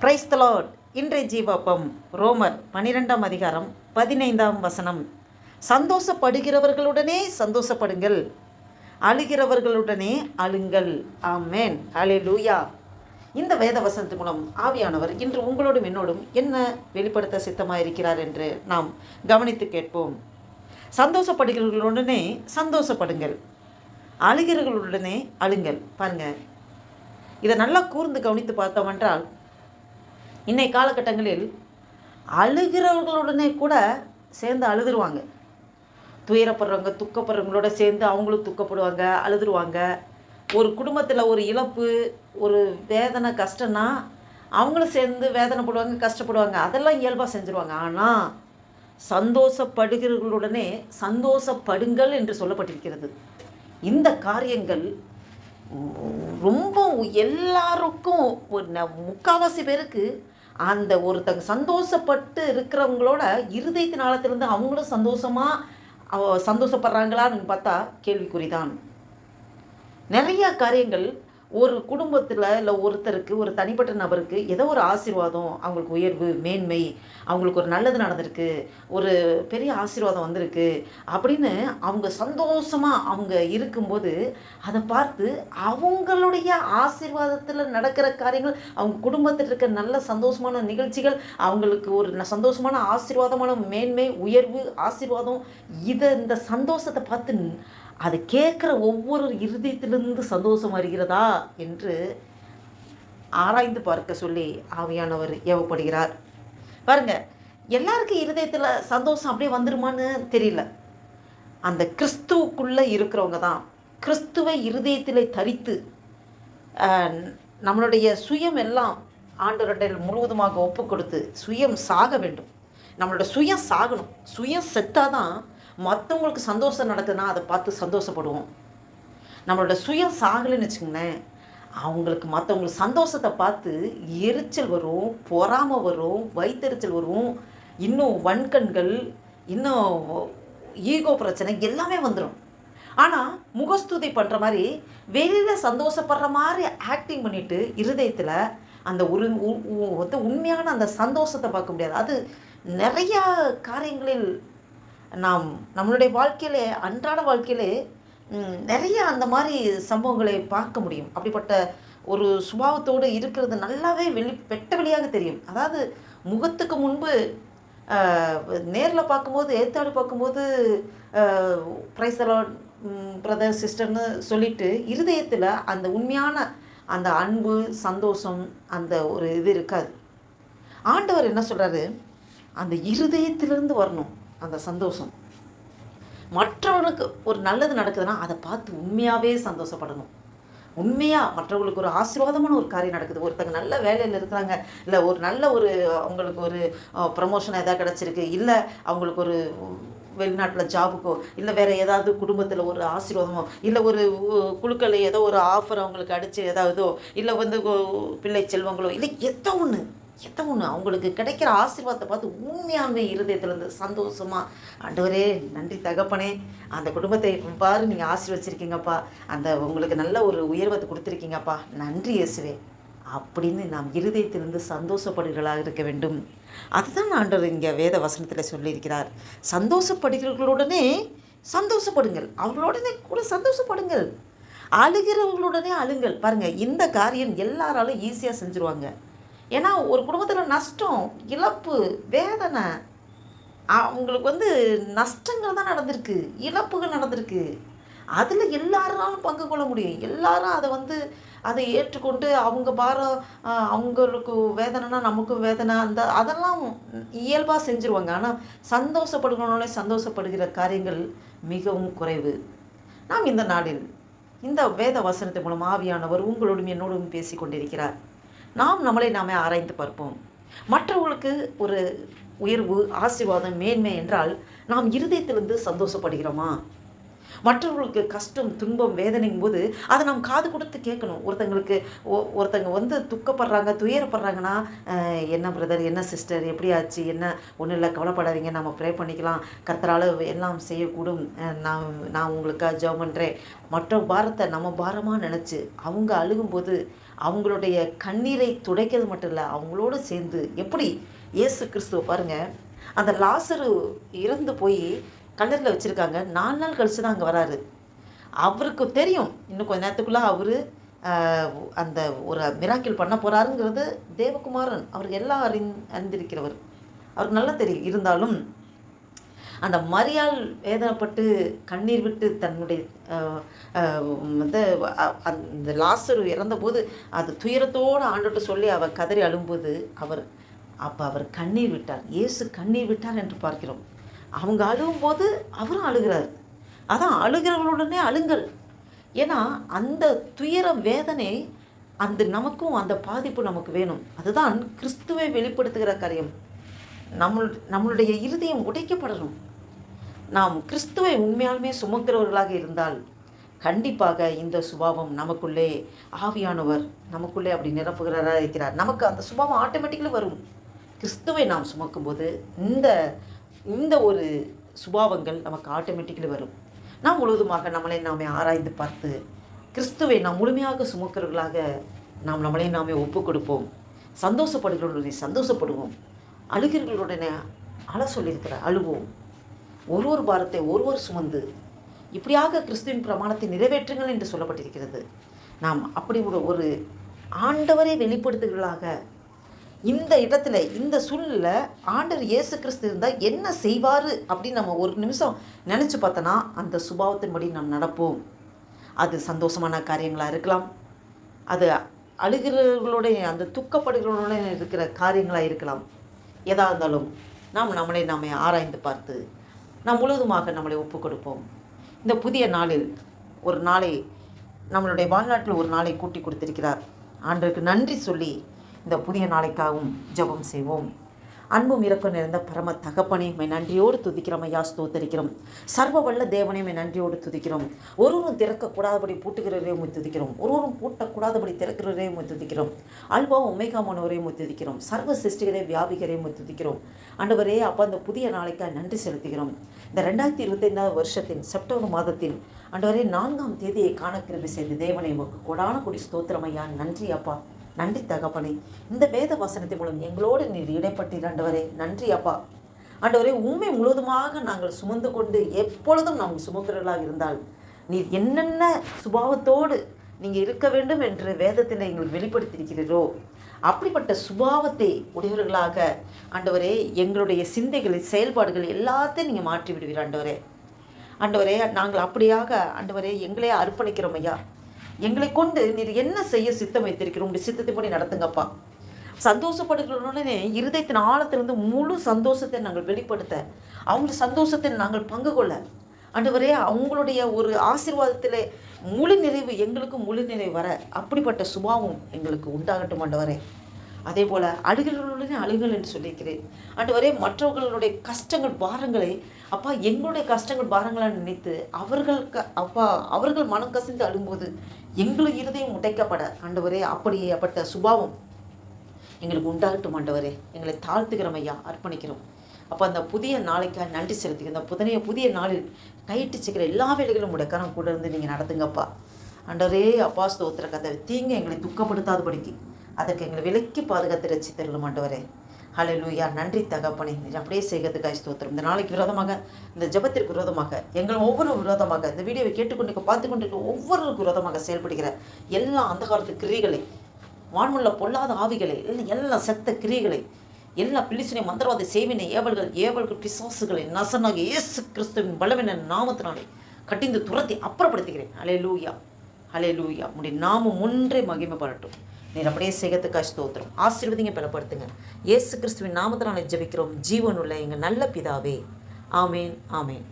Praise the இன்றைய ஜீவப்பம் ரோமர் பனிரெண்டாம் அதிகாரம் பதினைந்தாம் வசனம். சந்தோஷப்படுகிறவர்களுடனே சந்தோஷப்படுங்கள். அழுகிறவர்களுடனே அழுங்கள். ஆமேன் அலே லூயா இந்த வேத வசனத்து மூலம் ஆவியானவர் இன்று உங்களோடும் என்னோடும் என்ன வெளிப்படுத்த சித்தமாக இருக்கிறார் என்று நாம் கவனித்து கேட்போம். சந்தோஷப்படுகிறவர்களுடனே சந்தோஷப்படுங்கள். அழுகிறவர்களுடனே அழுங்கள். பாருங்கள் இதை நல்லா கூர்ந்து கவனித்து பார்த்தோம் என்றால் இன்றைய காலகட்டங்களில் அழுகிறவர்களுடனே கூட சேர்ந்து அழுதுருவாங்க. துயரப்படுறவங்க துக்கப்படுறவங்களோட சேர்ந்து அவங்களும் துக்கப்படுவாங்க அழுதுருவாங்க. ஒரு குடும்பத்தில் ஒரு இழப்பு ஒரு வேதனை கஷ்டம்னா அவங்களும் சேர்ந்து வேதனைப்படுவாங்க கஷ்டப்படுவாங்க. அதெல்லாம் இயல்பாக செஞ்சுருவாங்க. ஆனால் சந்தோஷப்படுகிறவர்களுடனே சந்தோஷப்படுங்கள் என்று சொல்லப்பட்டிருக்கிறது. இந்த காரியங்கள் ரொம்ப எல்லாருக்கும் முக்கால்வாசி முக்காவாசி பேருக்கு அந்த ஒருத்தங்க சந்தோஷப்பட்டு இருக்கிறவங்களோட இருதயத்து நாளத்திலிருந்து அவங்களும் சந்தோஷமாக சந்தோஷப்படுறாங்களான்னு பார்த்தா கேள்விக்குறிதான். நிறையா காரியங்கள் ஒரு குடும்பத்தில் இல்லை ஒருத்தருக்கு ஒரு தனிப்பட்ட நபருக்கு ஏதோ ஒரு ஆசீர்வாதம் அவங்களுக்கு உயர்வு மேன்மை அவங்களுக்கு ஒரு நல்லது நடந்திருக்கு ஒரு பெரிய ஆசீர்வாதம் வந்திருக்கு அப்படின்னு அவங்க சந்தோஷமாக அவங்க இருக்கும்போது அதை பார்த்து அவங்களுடைய ஆசீர்வாதத்தில் நடக்கிற காரியங்கள் அவங்க குடும்பத்தில் இருக்க நல்ல சந்தோஷமான நிகழ்ச்சிகள் அவங்களுக்கு ஒரு சந்தோஷமான ஆசீர்வாதமான மேன்மை உயர்வு ஆசீர்வாதம் இதை இந்த சந்தோஷத்தை பார்த்து அதை கேட்குற ஒவ்வொரு இருதயத்திலிருந்து சந்தோஷம் வருகிறதா என்று ஆராய்ந்து பார்க்க சொல்லி ஆவியானவர் ஏவப்படுகிறார். பாருங்க எல்லாருக்கும் இருதயத்தில் சந்தோஷம் அப்படியே வந்துருமான்னு தெரியல. அந்த கிறிஸ்துவுக்குள்ளே இருக்கிறவங்க தான். கிறிஸ்துவை இருதயத்தில் தரித்து நம்மளுடைய சுயம் எல்லாம் ஆண்டவரிடம் முழுவதுமாக ஒப்பு கொடுத்து சுயம் சாக வேண்டும். நம்மளோட சுயம் சாகணும். சுயம் செத்தாதான் மற்றவங்களுக்கு சந்தோஷம் நடக்குதுன்னா அதை பார்த்து சந்தோஷப்படுவோம். நம்மளோட சுயம் சாகலைன்னு வச்சுக்கோங்களேன் அவங்களுக்கு மற்றவங்களுக்கு சந்தோஷத்தை பார்த்து எரிச்சல் வரும் பொறாமை வரும் வயிற்றெரிச்சல் வரும் இன்னும் வன்கண்கள் இன்னும் ஈகோ பிரச்சனை எல்லாமே வந்துடும் ஆனால் முகஸ்துதி பண்ணுற மாதிரி வெளியில் சந்தோஷப்படுற மாதிரி ஆக்டிங் பண்ணிட்டு இருதயத்தில் அந்த ஒரு வந்து உண்மையான அந்த சந்தோஷத்தை பார்க்க முடியாது. அது நிறையா காரியங்களில் நாம் நம்மளுடைய வாழ்க்கையிலே அன்றாட வாழ்க்கையிலே நிறைய அந்த மாதிரி சம்பவங்களை பார்க்க முடியும். அப்படிப்பட்ட ஒரு சுபாவத்தோடு இருக்கிறது நல்லாவே வெளி வெட்ட வெளியாக தெரியும். அதாவது முகத்துக்கு முன்பு நேரில் பார்க்கும்போது ஏத்தாடு பார்க்கும்போது ப்ரைஸ் பிரதர் சிஸ்டர்னு சொல்லிட்டு இருதயத்தில் அந்த உண்மையான அந்த அன்பு சந்தோஷம் அந்த ஒரு இது இருக்காது. ஆண்டவர் என்ன சொல்கிறாரு அந்த இருதயத்திலிருந்து வரணும். அந்த சந்தோஷம். மற்றவர்களுக்கு ஒரு நல்லது நடக்குதுன்னா அதை பார்த்து உண்மையாகவே சந்தோஷப்படணும். உண்மையாக மற்றவங்களுக்கு ஒரு ஆசீர்வாதமான ஒரு காரியம் நடக்குது. ஒருத்தங்க நல்ல வேலையில் இருக்கிறாங்க இல்லை ஒரு நல்ல ஒரு அவங்களுக்கு ஒரு ப்ரமோஷன் எதாவது கிடச்சிருக்கு இல்லை அவங்களுக்கு ஒரு வெளிநாட்டில் ஜாபுக்கோ இல்லை வேறு ஏதாவது குடும்பத்தில் ஒரு ஆசீர்வாதமோ இல்லை ஒரு குழுக்களில் ஏதோ ஒரு ஆஃபர் அவங்களுக்கு அடித்து ஏதாவதோ இல்லை வந்து பிள்ளை செல்வங்களோ இல்லை எதோ ஒன்று எந்த ஒன்று அவங்களுக்கு கிடைக்கிற ஆசீர்வாதத்தை பார்த்து உண்மையாமே இருதயத்துலேருந்து சந்தோஷமாக ஆண்டவரே நன்றி தகப்பனே அந்த குடும்பத்தை பாரு நீங்கள் ஆசீர்வச்சிருக்கீங்கப்பா. அந்த உங்களுக்கு நல்ல ஒரு உயர்வத்தை கொடுத்துருக்கீங்கப்பா. நன்றி இயேசுவே. அப்படின்னு நாம் இருதயத்திலிருந்து சந்தோஷப்படுகளாக இருக்க வேண்டும். அதுதான் ஆண்டவர் இங்கே வேத வசனத்தில் சொல்லியிருக்கிறார். சந்தோஷப்படுகிறவர்களுடனே சந்தோஷப்படுங்கள். அவர்களுடனே கூட சந்தோஷப்படுங்கள். அழுகிறவர்களுடனே அழுங்கள். பாருங்கள் இந்த காரியம் எல்லாராலும் ஈஸியாக செஞ்சுருவாங்க. ஏன்னா ஒரு குடும்பத்தில் நஷ்டம் இழப்பு வேதனை அவங்களுக்கு வந்து நஷ்டங்கள் தான் நடந்திருக்கு இழப்புகள் நடந்திருக்கு. அதில் எல்லாராலும் பங்கு கொள்ள முடியும். எல்லாரும் அதை வந்து அதை ஏற்றுக்கொண்டு அவங்க பாரம் அவங்களுக்கு வேதனைனா நமக்கும் வேதனை. அந்த அதெல்லாம் இயல்பாக செஞ்சுருவாங்க. ஆனால் சந்தோஷப்படுகிறவங்களே சந்தோஷப்படுகிற காரியங்கள் மிகவும் குறைவு. நாம் இந்த நாளில் இந்த வேத வசனத்தின் மூலம் ஆவியானவர் உங்களோடும் என்னோடும் பேசி கொண்டிருக்கிறார் நாம் நம்மளை நாமே ஆராய்ந்து பார்ப்போம். மற்றவர்களுக்கு ஒரு உயர்வு ஆசீர்வாதம் மேன்மை என்றால் நாம் இருதயத்திலிருந்து சந்தோஷப்படுகிறோமா? மற்றவர்களுக்கு கஷ்டம் துன்பம் வேதனைங்கும் போது அதை நாம் காது கொடுத்து கேட்கணும். ஒருத்தங்களுக்கு ஒ- ஒருத்தங்க வந்து துக்கப்படுறாங்க துயரப்படுறாங்கன்னா என்ன பிரதர் என்ன சிஸ்டர் எப்படி ஆச்சு என்ன? ஒன்றும் இல்லை கவலைப்படாதீங்க நம்ம ப்ரே பண்ணிக்கலாம். கர்த்தரால் எல்லாம் செய்யக்கூடும். நான் நான் உங்களுக்காக ஜெபம் பண்ணுறேன் மற்ற பாரத்தை நம்ம பாரமாக நினச்சி அவங்க அழுகும்போது அவங்களுடைய கண்ணீரை துடைக்கிறது மட்டும் இல்லை அவங்களோடு சேர்ந்து எப்படி இயேசு கிறிஸ்துவ பாருங்கள் அந்த லாசரு இறந்து போய் கல்லறையில் வச்சுருக்காங்க. நாலு நாள் கழிச்சு தான் அங்கே வராரு. அவருக்கு தெரியும் இன்னும் கொஞ்ச நேரத்துக்குள்ளே அவர் அந்த ஒரு மிராக்கிள் பண்ண போகிறாருங்கிறது தேவகுமாரன். அவருக்கு எல்லாம் அறிந் அறிந்திருக்கிறவர். அவருக்கு நல்லா தெரியும். இருந்தாலும் அந்த மரியால் வேதனைப்பட்டு கண்ணீர் விட்டு தன்னுடைய வந்து அந்த லாசரு இறந்தபோது அது துயரத்தோடு ஆண்டுட்டு சொல்லி அவர் கதறி அழும்போது அவர் அப்போ அவர் கண்ணீர் விட்டார். இயேசு கண்ணீர் விட்டார் என்று பார்க்கிறோம். அவங்க அழுகும்போது அவரும் அழுகிறார். அதான் அழுகிறவர்களுடனே அழுங்கள். ஏன்னா அந்த துயர வேதனை அந்த நமக்கும் அந்த பாதிப்பு நமக்கு வேணும். அதுதான் கிறிஸ்துவை வெளிப்படுத்துகிற காரியம். நம்மள் நம்மளுடைய இருதயம் உடைக்கப்படணும். நாம் கிறிஸ்துவை உண்மையாலுமே சுமக்கிறவர்களாக இருந்தால் கண்டிப்பாக இந்த சுபாவம் நமக்குள்ளே ஆவியானவர் நமக்குள்ளே அப்படி நிரப்புகிறாராக இருக்கிறார். நமக்கு அந்த சுபாவம் ஆட்டோமேட்டிக்கலி வரும். கிறிஸ்துவை நாம் சுமக்கும்போது இந்த இந்த ஒரு சுபாவங்கள் நமக்கு ஆட்டோமேட்டிக்கலி வரும். நாம் முழுவதுமாக நம்மளை நாமே ஆராய்ந்து பார்த்து கிறிஸ்துவை நாம் முழுமையாக சுமக்கிறவர்களாக நாம் நம்மளை நாமே ஒப்புக் கொடுப்போம் சந்தோஷப்படுகிறவர்களுடைய சந்தோஷப்படுவோம். அழுகிறவர்களுடனே அழ சொல்லியிருக்கிறார் அழுவோம். ஒரு ஒரு பாரத்தை ஒருவர் சுமந்து இப்படியாக கிறிஸ்துவின் பிரமாணத்தை நிறைவேற்றுங்கள் என்று சொல்லப்பட்டிருக்கிறது. நாம் அப்படி ஒரு ஒரு ஆண்டவரை வெளிப்படுத்துகிறாக இந்த இடத்துல இந்த சூழ்நிலை ஆண்டவர் இயேசு கிறிஸ்து இருந்தால் என்ன செய்வார் அப்படின்னு நம்ம ஒரு நிமிஷம் நினச்சி பார்த்தோன்னா அந்த சுபாவத்தின்படி நாம் நடப்போம். அது சந்தோஷமான காரியங்களாக இருக்கலாம். அது அழுகிறவர்களுடைய அந்த துக்கப்படுகிறவர்களுடைய இருக்கிற காரியங்களாக இருக்கலாம். எதா இருந்தாலும் நாம் நம்மளை நாம் ஆராய்ந்து பார்த்து நாம் முழுவதுமாக நம்மளை ஒப்புக் கொடுப்போம். இந்த புதிய நாளில் ஒரு நாளை நம்மளுடைய வாழ்நாட்டில் ஒரு நாளை கூட்டி கொடுத்திருக்கிறார். ஆண்டவருக்கு நன்றி சொல்லி இந்த புதிய நாளைக்காகவும் ஜபம் செய்வோம். அன்பும் இறக்கம் நிறைந்த பரம தகப்பனே மை நன்றியோடு துதிக்கிறோம் ஐயா ஸ்தோத்தரிக்கிறோம். சர்வ வல்ல தேவனே மை நன்றியோடு துதிக்கிறோம். ஒருவரும் திறக்கக்கூடாதபடி பூட்டுகிறவரையும் துதிக்கிறோம். ஒருவரும் பூட்டக்கூடாதபடி திறக்கிறவரையும் உம்மை துதிக்கிறோம். அல்வா உமைகாமனவரே துதிக்கிறோம். சர்வ சிருஷ்டிகரே வியாபிகரையும் துதிக்கிறோம். அண்டவரே அப்போ அந்த புதிய நாளைக்காக நன்றி செலுத்துகிறோம். இந்த ரெண்டாயிரத்தி இருபத்தைந்தாவது வருஷத்தின் செப்டம்பர் மாதத்தின் அண்டவரே நான்காம் தேதியை காண செய்து செய்த தேவனை உமக்கு கொடான கொடி ஸ்தோத்திரம் ஐயா. நன்றி அப்பா. நன்றி தகப்பனே. இந்த வேத வசனத்தின் மூலம் எங்களோடு நீர் இடைப்பட்டீர் ஆண்டவரே நன்றி அப்பா. ஆண்டவரே உண்மை முழுவதுமாக நாங்கள் சுமந்து கொண்டு எப்பொழுதும் நாங்கள் சுமக்கிறவர்களாக இருந்தால் நீர் என்னென்ன சுபாவத்தோடு நீங்கள் இருக்க வேண்டும் என்று வேதத்தில் எங்கள் வெளிப்படுத்தியிருக்கிறீரோ அப்படிப்பட்ட சுபாவத்தை உடையவர்களாக ஆண்டவரே எங்களுடைய சிந்தைகள் செயல்பாடுகள் எல்லாத்தையும் நீங்கள் மாற்றி விடுவீர் ஆண்டவரே ஆண்டவரே நாங்கள் அப்படியாக ஆண்டவரே எங்களே அர்ப்பணிக்கிறோம் ஐயா. எங்களை கொண்டு நீர் என்ன செய்ய சித்தம் வைத்திருக்கிறோம்? உங்களுடைய சித்தத்தைப்படி நடத்துங்கப்பா. சந்தோஷப்படுகிறவுடனே இருதயத்தின் ஆழத்திலிருந்து முழு சந்தோஷத்தை நாங்கள் வெளிப்படுத்த அவங்க சந்தோஷத்தை நாங்கள் பங்கு கொள்ள. ஆண்டவரே அவங்களுடைய ஒரு ஆசீர்வாதத்திலே முழு நிறைவு எங்களுக்கும் முழு நிறைவு வர அப்படிப்பட்ட சுபாவம் எங்களுக்கு உண்டாகட்டும் ஆண்டவரே. அதே போல் அழுகிறவர்களுடனே அழுங்கள் என்று சொல்லியிருக்கிறேன். ஆண்டவரே மற்றவர்களுடைய கஷ்டங்கள் பாரங்களை அப்பா எங்களுடைய கஷ்டங்கள் பாரங்களை நினைத்து அவர்கள் க அப்பா அவர்கள் மனம் கசிந்து அழும்போது எங்களுக்கு இருதயம் உடைக்கப்பட ஆண்டவரே அப்படியேப்பட்ட சுபாவம் எங்களுக்கு உண்டாகட்டும் ஆண்டவரே. எங்களை தாழ்த்துக்கிறோம் ஐயா அர்ப்பணிக்கிறோம். அப்போ அந்த புதிய நாளைக்காக நன்றி செலுத்துங்க இந்த புதனைய புதிய நாளில் நைட்டு சிக்கிற எல்லா வேலைகளும் உடைய கரம் கூட இருந்து நீங்கள் நடத்துங்கப்பா. ஆண்டவரே அப்பா ஸ்தோத்திர கதை தீங்க எங்களை துக்கப்படுத்தாதபடிக்கு அதற்கு எங்களை விலக்கி பாதுகாத்து ரசித்தரலும் ஆண்டவரே. ஹலோ லூயா நன்றி தகப்பனே. அப்படியே செய்கிறதுக்காய் ஸ்தோத்திரம். இந்த நாளைக்கு விரோதமாக இந்த ஜெபத்திற்கு விரோதமாக எங்கள் ஒவ்வொரு விரோதமாக இந்த வீடியோவை கேட்டுக்கொண்டு பார்த்து கொண்டிருக்க ஒவ்வொரு விரோதமாக செயல்படுகிற எல்லா அந்தகாரத்து கிரிகளை வான்முள்ள பொல்லாத ஆவிகளை எல்லாம் எல்லா செத்த கிரிகளை எல்லா பிலிசினை மந்திரவாத சேவினை ஏவல்கள் ஏவல்கள் பிசாசுகளை நசனாக இயேசு கிறிஸ்துவின் பலவின நாமத்தினாலே கட்டிந்து துரத்தி அப்புறப்படுத்துகிறேன். அலே லூயா அலே லூயா முடி நாமம் ஒன்றே மகிமை பரட்டும் நீர் அப்படியே செய்கிறதுக்காக ஸ்தோத்திரம் ஆசீர்வதிங்க பலப்படுத்துங்க. இயேசு கிறிஸ்துவின் நாமத்தினாலே ஜெபிக்கிறோம். ஜீவனுள்ள எங்கள் நல்ல பிதாவே. ஆமேன் ஆமேன்.